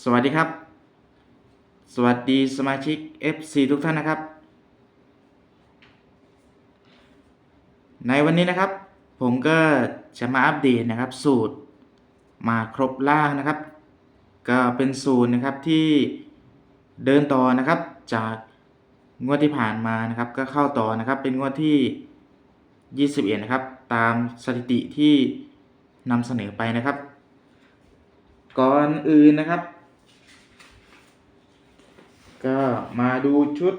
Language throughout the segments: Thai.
สวัสดีครับ สวัสดีสมาชิก FC ทุกท่านนะครับ ในวันนี้นะครับ ผมก็จะมาอัปเดตนะครับ สูตรมาครบล่างนะครับ ก็เป็นสูตรนะครับที่เดินต่อนะครับ จากงวดที่ผ่านมานะครับ ก็เข้าต่อนะครับ เป็นงวดที่ 21 นะครับ ตามสถิติที่นำเสนอไปนะครับ ก่อนอื่นนะครับ ก็มาดูชุด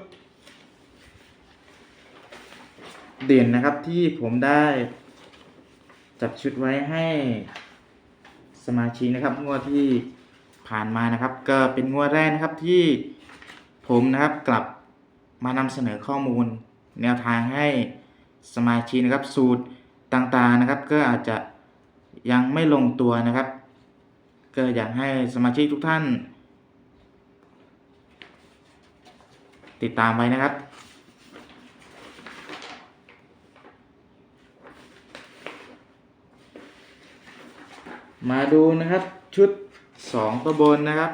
เด่นนะครับที่ผมได้ จัดชุดไว้ให้สมาชิกนะครับงวดที่ผ่านมานะครับ ก็เป็นงวดแรกนะครับที่ผมนะครับกลับมานำเสนอข้อมูล แนวทางให้สมาชิกนะครับสูตรต่างๆนะครับ ก็อาจจะยังไม่ลงตัวนะครับ ก็อยากให้สมาชิกทุกท่าน ติดตามไว้นะครับ มาดูนะครับชุดสองตัวบนนะครับ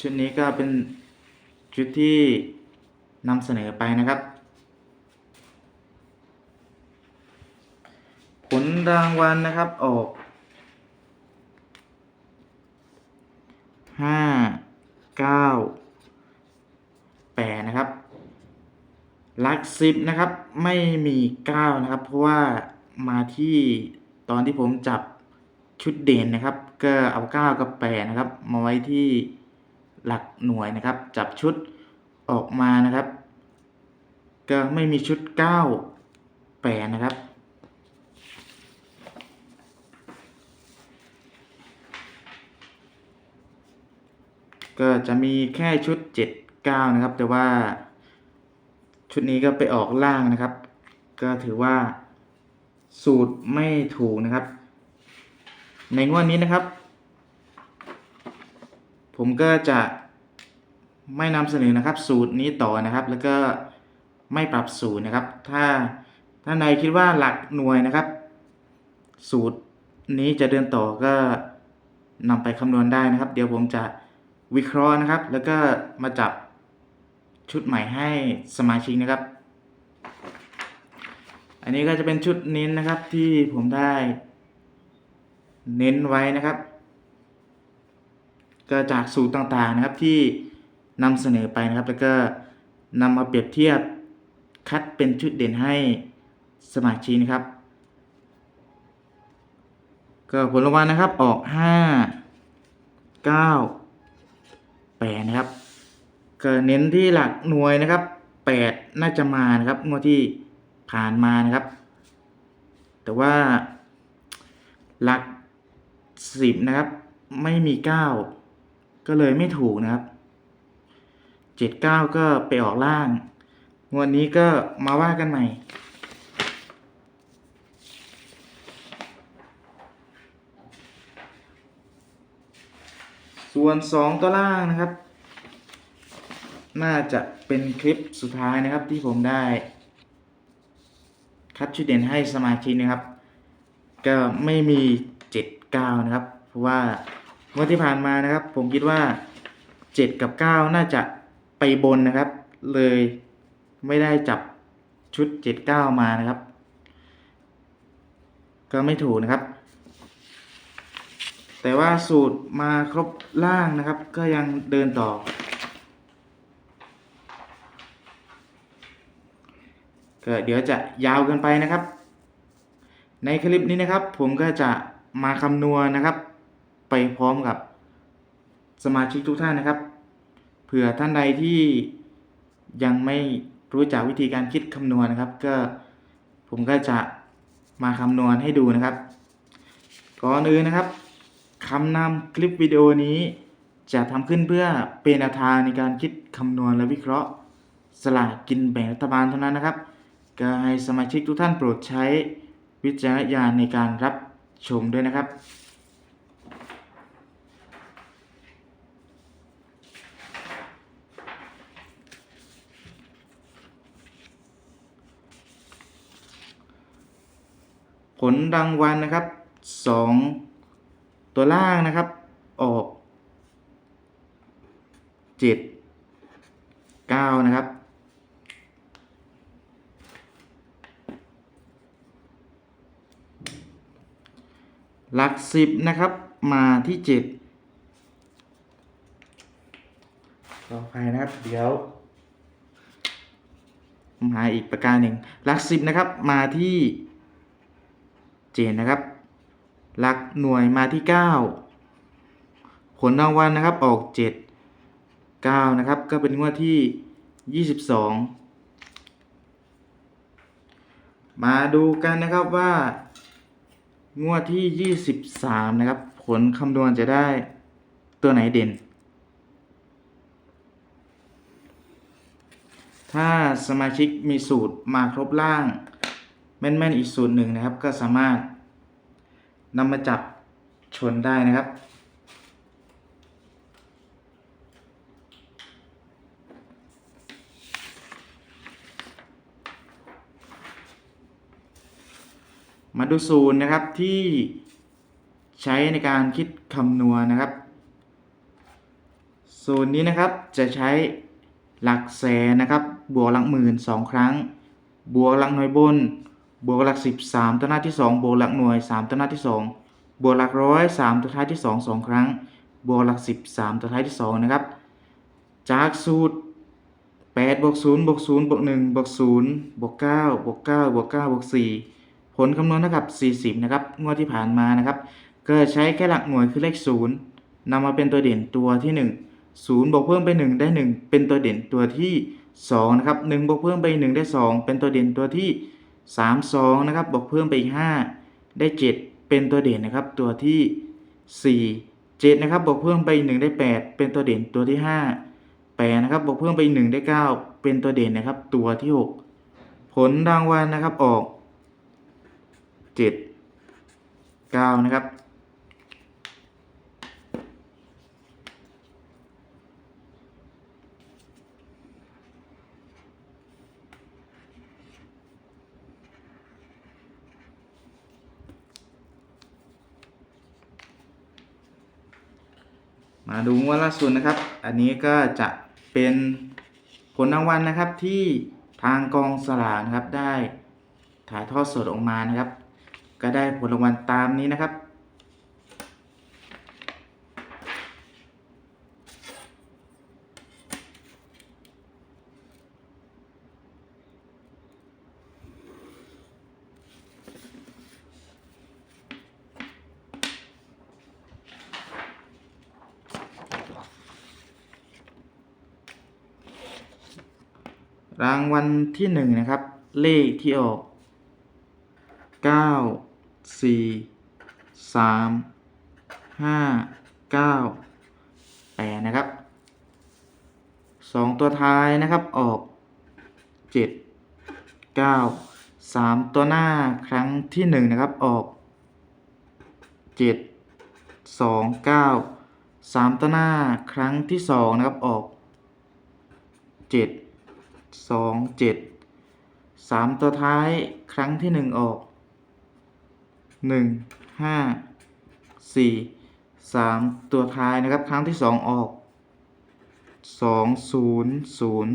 ชุดนี้ก็เป็นชุดที่นำเสนอไปนะครับ ผลรางวัลนะครับออกห้า เก้าแปดนะครับหลักสิบนะครับไม่มีเก้านะครับ เพราะว่ามาที่ตอนที่ผมจับชุดเด่นนะครับ ก็เอาเก้ากับแปดนะครับ มาไว้ที่หลักหน่วยนะครับ จับชุดออกมานะครับ ก็ไม่มีชุดเก้าแปดนะครับ ก็จะมีแค่ชุด 7 9 นะครับ แต่ว่าชุดนี้ก็ไปออกล่างนะครับ ก็ถือว่าสูตรไม่ถูกนะครับ ในงวดนี้นะครับ ผมก็จะไม่นำเสนอนะครับ สูตรนี้ต่อนะครับ แล้วก็ไม่ปรับสูตรนะครับ ถ้าถ้าในคิดว่าหลักหน่วยนะครับ สูตรนี้จะเดินต่อก็นำไปคำนวณได้นะครับ เดี๋ยวผมจะ วิเคราะห์นะครับ แล้วก็มาจับชุดใหม่ให้สมาชิกนะครับ อันนี้ก็จะเป็นชุดเน้นนะครับที่ผมได้ เน้นไว้นะครับ ก็จากสูตรต่างๆนะครับที่นำเสนอไปนะครับ แล้วก็นำมาเปรียบเทียบคัดเป็นชุดเด่นให้สมาชิกนะครับ ก็ผลรางวัลนะครับออก 5 9 8นะครับ ก็เน้นที่หลักหน่วยนะครับ8น่าจะมานะครับงวดที่ผ่านมานะครับ แต่ว่าหลัก10นะครับ ไม่มี9ก็เลยไม่ถูกนะครับ7 9ก็ไปออกล่าง งวดนี้ก็มาว่ากันใหม่ ส่วน 2 ตัวล่างนะครับ น่าจะเป็นคลิปสุดท้ายนะครับที่ผมได้ คัดชุดเด่นให้สมาชิกนะครับ ก็ไม่มี7 9นะครับ เพราะว่างวดที่ผ่านมานะครับ ผมคิดว่า 7 กับ 9 น่าจะไปบนนะครับ เลยไม่ได้จับชุด 7 9 มานะครับ ก็ไม่ถูกนะครับ แต่ว่าสูตรมาครบล่างนะครับ ก็ยังเดินต่อ ก็เดี๋ยวจะยาวเกินไปนะครับ ในคลิปนี้นะครับ ผมก็จะมาคำนวณนะครับ ไปพร้อมกับสมาชิกทุกท่านนะครับ เผื่อท่านใดที่ยังไม่รู้จักวิธีการคิดคำนวณนะครับ ก็ผมก็จะมาคำนวณให้ดูนะครับ ก่อนอื่นนะครับ คำนำคลิปวิดีโอนี้ จะทำขึ้นเพื่อเป็นแนวทางในการคิดคำนวณและวิเคราะห์ สลากกินแบ่งรัฐบาลเท่านั้นนะครับ ก็ให้สมาชิกทุกท่านโปรดใช้วิจารณญาณในการรับชมด้วยนะครับ ผลรางวัลนะครับสอง ตัวล่างนะครับ ออกเจ็ดเก้านะครับ หลักสิบนะครับ มาที่เจ็ดต่อไปนะครับ เดี๋ยวผมหาอีกประการหนึ่งหลักสิบนะครับ มาที่เจ็ดนะครับ หลักหน่วยมาที่เก้าผลรางวัลนะครับออกเจ็ดเก้านะครับ ก็เป็นงวดที่ยี่สิบสองมาดูกันนะครับว่า งวดที่ 23 นะครับ ผลคำนวณจะได้ตัวไหนเด่น ถ้าสมาชิกมีสูตรมาครบล่าง แม่น ๆ อีกสูตรหนึ่งนะครับ ก็สามารถ นำมาจับชนได้นะครับ มาดูสูตรนะครับที่ใช้ในการคิดคำนวณนะครับ สูตรนี้นะครับจะใช้หลักแสนนะครับ บวกหลักหมื่นสองครั้ง บวกหลักหน่วยบน บวกหลักสิบสามตัวหน้าที่สองบวกหลักหน่วยสามตัวหน้าที่สองบวกหลักร้อยสามตัวท้ายที่สองสองครั้ง บวกหลักสิบสามตัวท้ายที่สองนะครับ จากสูตรแปดบวกศูนย์บวกศูนย์บวกหนึ่งบวกศูนย์บวกเก้าบวกเก้าบวกเก้าบวกสี่ผลคำนวณเท่ากับ40นะครับงวดที่ผ่านมานะครับก็ใช้แค่หลักหน่วยคือเลข0นำมาเป็นตัวเด่นตัวที่1 0บวกเพิ่มไป1ได้1เป็นตัวเด่นตัวที่2นะครับ1บวกเพิ่มไป1ได้2เป็นตัวเด่นตัวที่ 3 2นะครับบวกเพิ่มไปอีก 5 ได้ 7 เป็นตัวเด่นนะครับ ตัวที่ 4 7นะครับบวกเพิ่มไป1ได้ 8 เป็นตัวเด่นตัวที่ 5 8นะครับบวกเพิ่มไป1ได้ 9 เป็นตัวเด่นนะครับ ตัวที่ 6 ผลรางวัลนะครับออกเจ็ดเก้านะครับ มาดูงวดล่าสุดนะครับ อันนี้ก็จะเป็นผลรางวัลนะครับที่ทางกองสลากนะครับได้ถ่ายทอดสดออกมานะครับ ก็ได้ผลรางวัลตามนี้นะครับ รางวัลที่หนึ่งนะครับ เลขที่ออกเก้าสี่สามห้าเก้าแปดนะครับสองตัวท้ายนะครับออกเจ็ดเก้าสามตัวหน้าครั้งที่หนึ่งนะครับออกเจ็ดสองเก้าสามตัวหน้าครั้งที่สองนะครับออกเจ็ด สองเจ็ดสามตัวท้ายครั้งที่หนึ่งออกหนึ่งห้าสี่สามตัวท้ายนะครับ ครั้งที่สองออกสองศูนย์ศูนย์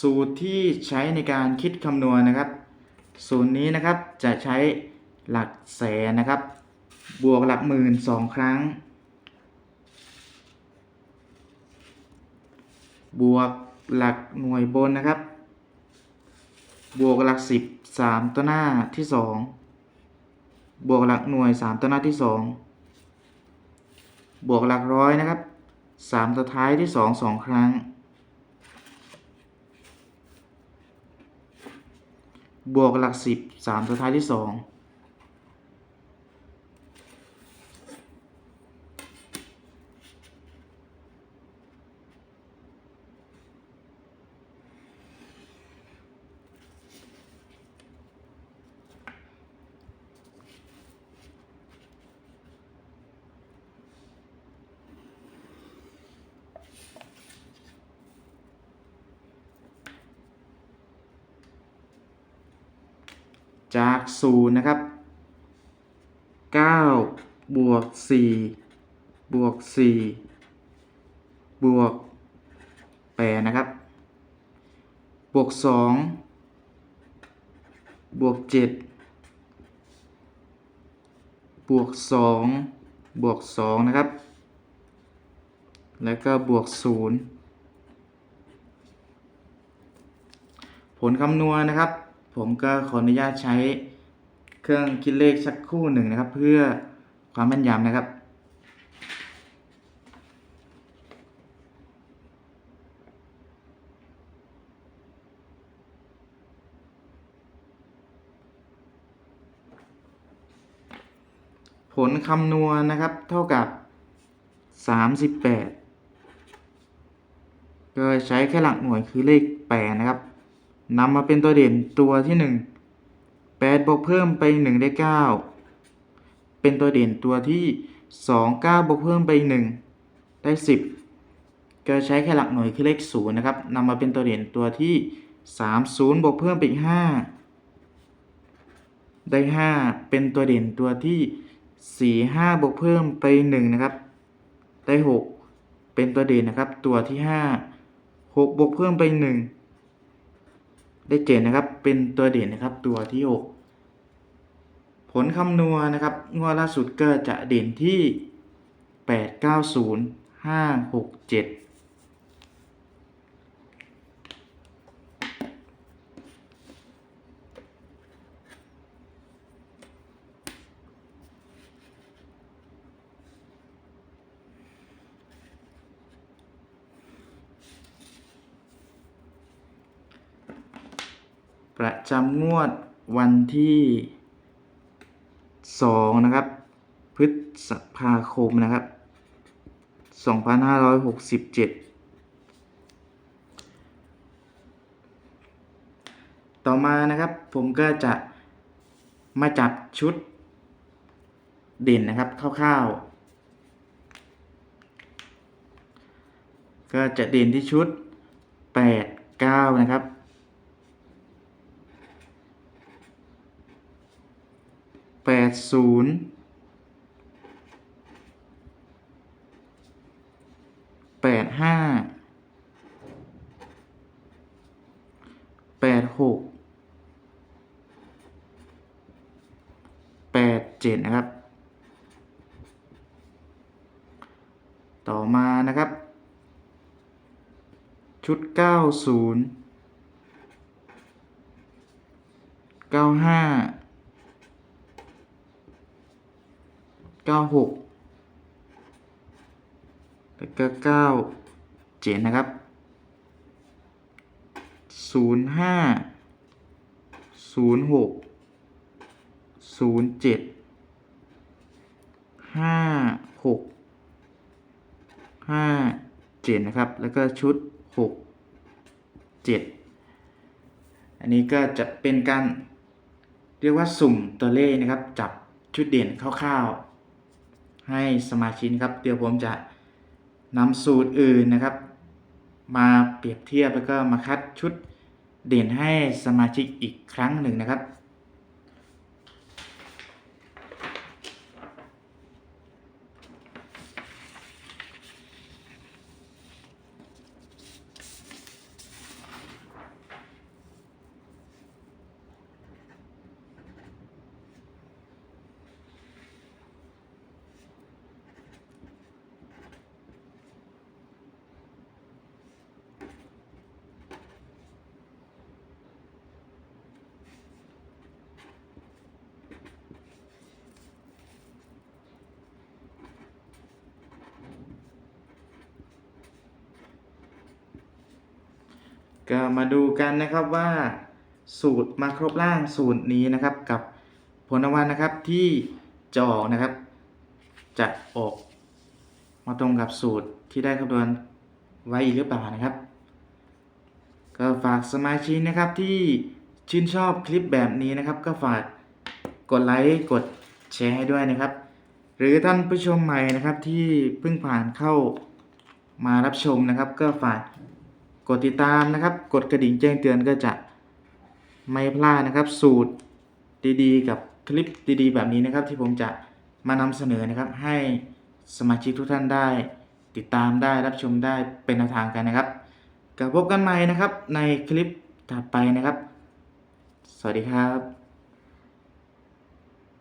สูตรที่ใช้ในการคิดคำนวณนะครับ สูตรนี้นะครับจะใช้หลักแสนนะครับ บวกหลักหมื่นสองครั้ง บวกหลักหน่วยบนนะครับ บวกหลักสิบสามตัวหน้าที่สองบวกหลักหน่วยสามตัวหน้าที่สองบวกหลักร้อยนะครับสามตัวท้ายที่สองสองครั้ง บวกหลักสิบสามตัวท้ายที่สอง จาก ศูนย์นะครับเก้าบวกสี่บวกสี่บวกแปดนะครับ บวกสองบวกเจ็ดบวกสองบวกสองนะครับ แล้วก็บวกศูนย์ผลคำนวณนะครับ ผมก็ขออนุญาตใช้ เครื่องคิดเลขสักคู่หนึ่งนะครับ เพื่อความแม่นยำนะครับผลคำนวณนะครับเท่ากับ 38 ก็ใช้แค่หลักหน่วยคือเลข 8 นะครับนำมาเป็นตัวเด่นตัวที่ 1 8 บวกเพิ่มไป 1 ได้ 9 เป็นตัวเด่นตัวที่ 2 9 บวกเพิ่มไป 1 ได้ 10 ก็ใช้แค่หลักหน่วยคือเลข 0 นะครับนำมาเป็นตัวเด่นตัวที่ 3 0 บวกเพิ่มไปอีก 5 ได้ 5 เป็นตัวเด่นตัวที่ 4 5 บวกเพิ่มไป 1 นะครับ ได้ 6 เป็นตัวเด่นนะครับ ตัวที่ 5 6 บวกเพิ่มไป 1 ได้เจ็ดนะครับ เป็นตัวเด่นนะครับ ตัวที่ 6 ผลคำนวณนะครับ งวดล่าสุดก็จะเด่นที่ 8 9 0 5 6 7 ประจำงวดวันที่2นะครับ พฤษภาคมนะครับ 2567 ต่อมานะครับผมก็จะมาจับชุดเด่นนะครับคร่าวๆ ก็จะเด่นที่ชุด 8 9 นะครับ แป ดศูนย์แปดห้าแปดหกแปดเจ็ดนะครับ ต่อมานะครับ ชุดเก้าศูนย์เก้าห้า ก้าหกแล้วก็เก้าเจ็ดนะครับศูนย์ห้าศูนย์หกศูนย์เจ็ดห้าหกห้าเจ็ดนะครับ แล้วก็ชุดหกเจ็ดอันนี้ก็จะเป็นการเรียกว่าสุ่มตัวเลขนะครับ จับชุดเด่นคร่าวๆ ให้สมาชิกนะครับ เดี๋ยวผมจะนำสูตรอื่นนะครับ มาเปรียบเทียบแล้วก็มาคัดชุดเด่นให้สมาชิกอีกครั้งหนึ่งนะครับ ก็มาดูกันนะครับว่าสูตรมาครบล่างสูตรนี้นะครับ กับผลรางวัลนะครับที่จะออกนะครับ จะออก มาตรงกับสูตรที่ได้คำนวณไว้อีกหรือเปล่านะครับ ก็ฝากสมาชิกนะครับที่ชื่นชอบคลิปแบบนี้นะครับ ก็ฝากกดไลค์กดแชร์ให้ด้วยนะครับ หรือท่านผู้ชมใหม่นะครับที่เพิ่งผ่านเข้ามารับชมนะครับ ก็ฝาก กดติดตามนะครับ กดกระดิ่งแจ้งเตือนก็จะไม่พลาดนะครับ สูตรดีๆ กับคลิปดีๆ แบบนี้นะครับ ที่ผมจะมานำเสนอนะครับ ให้สมาชิกทุกท่านได้ ติดตามได้รับชมได้เป็นแนวทางกันนะครับกับพบกันใหม่นะครับในคลิปถัดไปนะครับ สวัสดีครับ